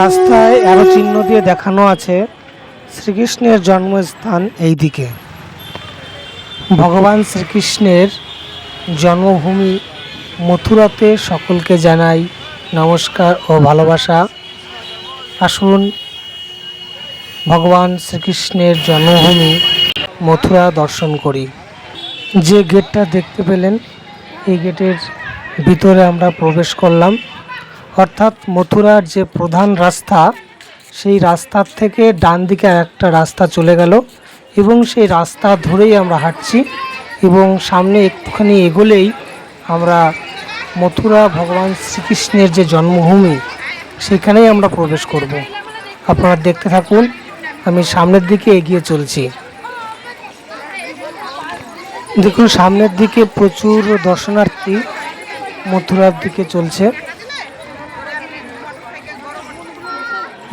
রাস্তায় অ্যারো চিহ্ন দিয়ে দেখানো আছে শ্রীকৃষ্ণের জন্মস্থান এই দিকে ভগবান শ্রীকৃষ্ণের জন্মভূমি মথুরাতে সকলকে জানাই নমস্কার ও ভালোবাসা। আসুন, ভগবান শ্রীকৃষ্ণের জন্মভূমি মথুরা দর্শন করি। যে গেটটা দেখতে পেলেন, এই গেটের ভিতরে আমরা প্রবেশ করলাম। অর্থাৎ মথুরার যে প্রধান রাস্তা, সেই রাস্তার থেকে ডান দিকে একটা রাস্তা চলে গেল এবং সেই রাস্তা ধরেই আমরা হাঁটছি এবং সামনে একটুখানি এগোলেই আমরা মথুরা ভগবান শ্রীকৃষ্ণের যে জন্মভূমি, সেখানেই আমরা প্রবেশ করব। আপনারা দেখতে থাকুন, আমি সামনের দিকে এগিয়ে চলছি। দেখুন, সামনের দিকে প্রচুর দর্শনার্থী মথুরার দিকে চলছে।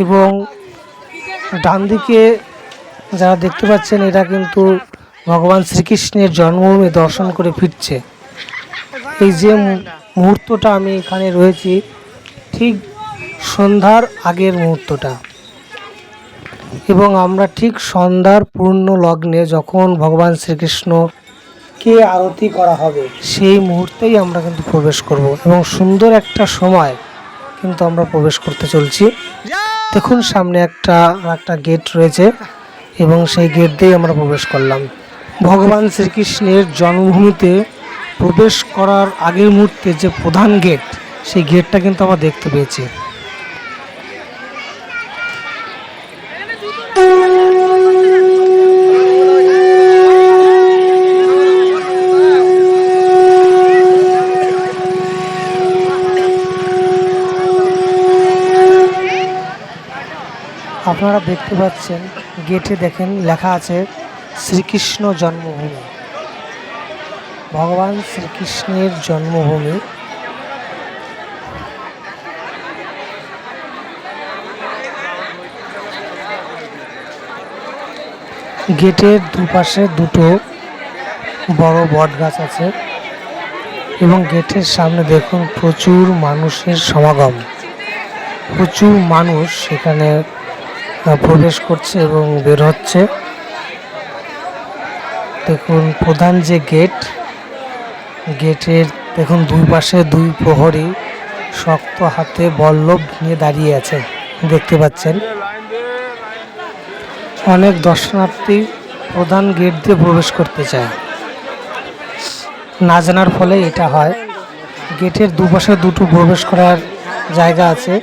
এবং ডান দিকে যারা দেখতে পাচ্ছেন এটা কিন্তু ভগবান শ্রীকৃষ্ণের জন্মভূমি দর্শন করে ফিরছে। এই যে মুহূর্তটা আমি এখানে রয়েছি, ঠিক সন্ধ্যার আগের মুহূর্তটা। এবং আমরা ঠিক সন্ধ্যার পূর্ণ লগ্নে যখন ভগবান শ্রীকৃষ্ণ কে আরতি করা হবে, সেই মুহূর্তেই আমরা কিন্তু প্রবেশ করব। এবং সুন্দর একটা সময় কিন্তু আমরা প্রবেশ করতে চলছি। দেখুন, সামনে একটা একটা গেট রয়েছে এবং সেই গেট দিয়ে আমরা প্রবেশ করলাম। ভগবান শ্রীকৃষ্ণের জন্মভূমিতে প্রবেশ করার আগের মুহূর্তে যে প্রধান গেট সেই গেটটা কিন্তু আমরা দেখতে পেয়েছি। আপনারা দেখতে পাচ্ছেন, গেটে দেখেন লেখা আছে, শ্রীকৃষ্ণ জন্মভূমি। ভগবান শ্রীকৃষ্ণের জন্মভূমি। গেটের দুপাশে দুটো বড় বট গাছ আছে এবং গেটের সামনে দেখুন প্রচুর মানুষের সমাগম। প্রচুর মানুষ সেখানে প্রবেশ করছে এবং বের হচ্ছে। দেখুন, প্রধান যে গেট, গেটের, দেখুন, দুই পাশে দুই প্রহরী শক্ত হাতে বল্লভ নিয়ে দাঁড়িয়ে আছে, দেখতে পাচ্ছেন। অনেক দর্শনার্থী প্রধান গেট দিয়ে প্রবেশ করতে চায়। না জানার ফলে এটা হয়। গেটের দুপাশে দুটো প্রবেশ করার জায়গা আছে।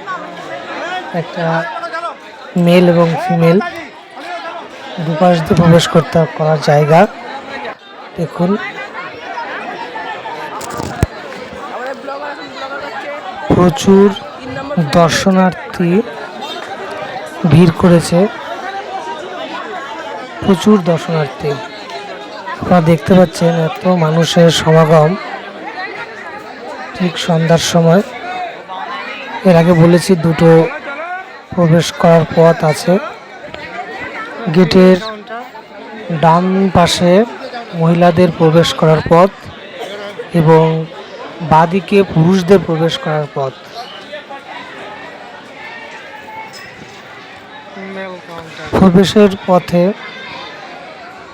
একটা মেল এবং ফিমেল। দুপাশ দিয়ে প্রবেশ করতে করার জায়গা। দেখুন। প্রচুর দর্শনার্থী ভিড় করেছে। প্রচুর দর্শনার্থী। আপনারা দেখতে পাচ্ছেন এত মানুষের সমাগম ঠিক সন্ধ্যার সময়। এর আগে বলেছি দুটো প্রবেশ করার পথ আছে। গেটের ডান পাশে মহিলাদের প্রবেশ করার পথ এবং বাদিকে পুরুষদের প্রবেশ করার পথ। প্রবেশের পথে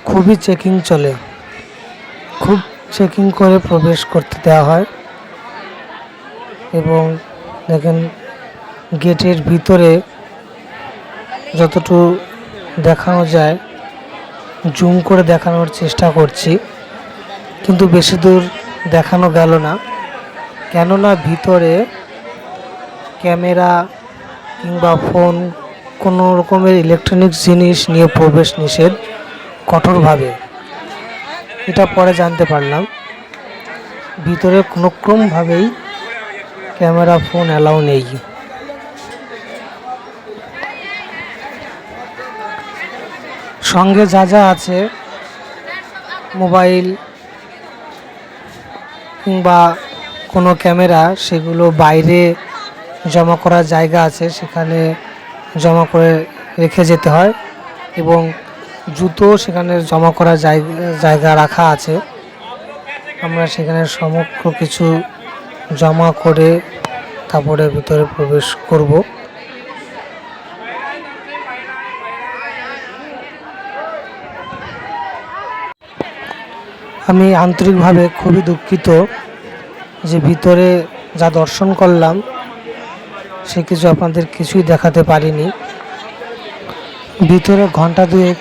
খুবই চেকিং চলে। খুব চেকিং করে প্রবেশ করতে দেওয়া হয়। এবং দেখেন গেটের ভিতরে যতটুকু দেখানো যায়, জুম করে দেখানোর চেষ্টা করছি। কিন্তু বেশি দূর দেখানো গেল না। কেননা ভিতরে ক্যামেরা কিংবা ফোন কোনো রকমের ইলেকট্রনিক্স জিনিস নিয়ে প্রবেশ নিষেধ কঠোরভাবে। এটা পরে জানতে পারলাম। ভিতরে কোনোক্রমভাবেই ক্যামেরা, ফোন অ্যালাউ নেই। সঙ্গে যা যা আছে, মোবাইল কিংবা কোনো ক্যামেরা, সেগুলো বাইরে জমা করার জায়গা আছে, সেখানে জমা করে রেখে যেতে হয় এবং জুতো সেখানে জমা করার জায়গা জায়গা রাখা আছে। আমরা সেখানে সমগ্র কিছু জমা করে তারপরে ভিতরে প্রবেশ করব। আমি আন্তরিকভাবে খুবই দুঃখিত যে ভিতরে যা দর্শন করলাম, সে কিছু আপনাদের কিছুই দেখাতে পারিনি। ভিতরে ঘণ্টা দুয়েক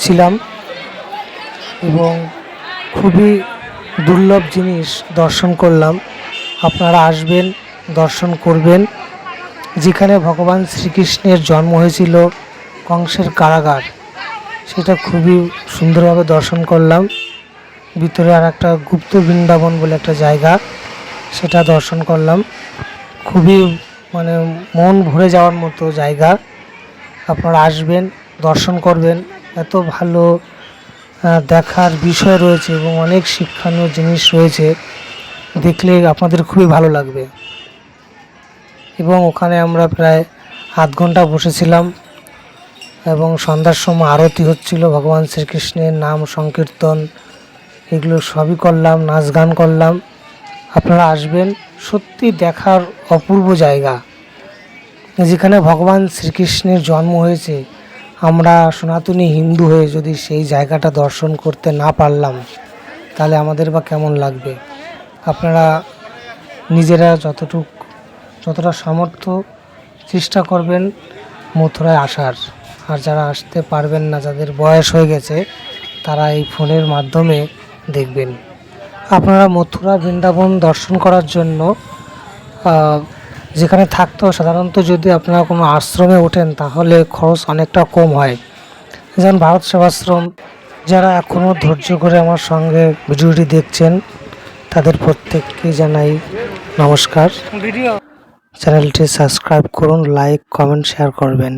ছিলাম এবং খুবই দুর্লভ জিনিস দর্শন করলাম। আপনারা আসবেন, দর্শন করবেন। যেখানে ভগবান শ্রীকৃষ্ণের জন্ম হয়েছিল কংসের কারাগার, সেটা খুবই সুন্দরভাবে দর্শন করলাম। ভিতরে আর একটা গুপ্ত বৃন্দাবন বলে একটা জায়গা, সেটা দর্শন করলাম। খুবই মানে মন ভরে যাওয়ার মতো জায়গা। আপনারা আসবেন, দর্শন করবেন। এত ভালো দেখার বিষয় রয়েছে এবং অনেক শিক্ষণীয় জিনিস রয়েছে। দেখলে আপনাদের খুবই ভালো লাগবে। এবং ওখানে আমরা প্রায় আধ ঘণ্টা বসেছিলাম এবং সন্ধ্যার সময় আরতি হচ্ছিল ভগবান শ্রীকৃষ্ণের নাম সংকীর্তন। এগুলো সবই করলাম, নাচ গান করলাম। আপনারা আসবেন, সত্যি দেখার অপূর্ব জায়গা। যেখানে ভগবান শ্রীকৃষ্ণের জন্ম হয়েছে, আমরা সনাতনী হিন্দু হয়ে যদি সেই জায়গাটা দর্শন করতে না পারলাম, তাহলে আমাদের বা কেমন লাগবে? আপনারা নিজেরা যতটুক, যতটা সামর্থ্য চেষ্টা করবেন, মথুরায় আসার। আর যারা আসতে পারবেন না, যাদের বয়স হয়ে গেছে, তারা এই ফোনের মাধ্যমে দেখবেন। আপনারা মথুরা বৃন্দাবন দর্শন করার জন্য যেখানে থাকতেও সাধারণত যদি আপনারা কোনো আশ্রমে ওঠেন তাহলে খরচ অনেকটা কম হয়। যেমন ভারত সেবাশ্রম যারা এখনও ধৈর্য করে আমার সঙ্গে ভিডিওটি দেখছেন তাদের প্রত্যেককে জানাই নমস্কার। চ্যানেলটি সাবস্ক্রাইব করুন লাইক কমেন্ট শেয়ার করবেন।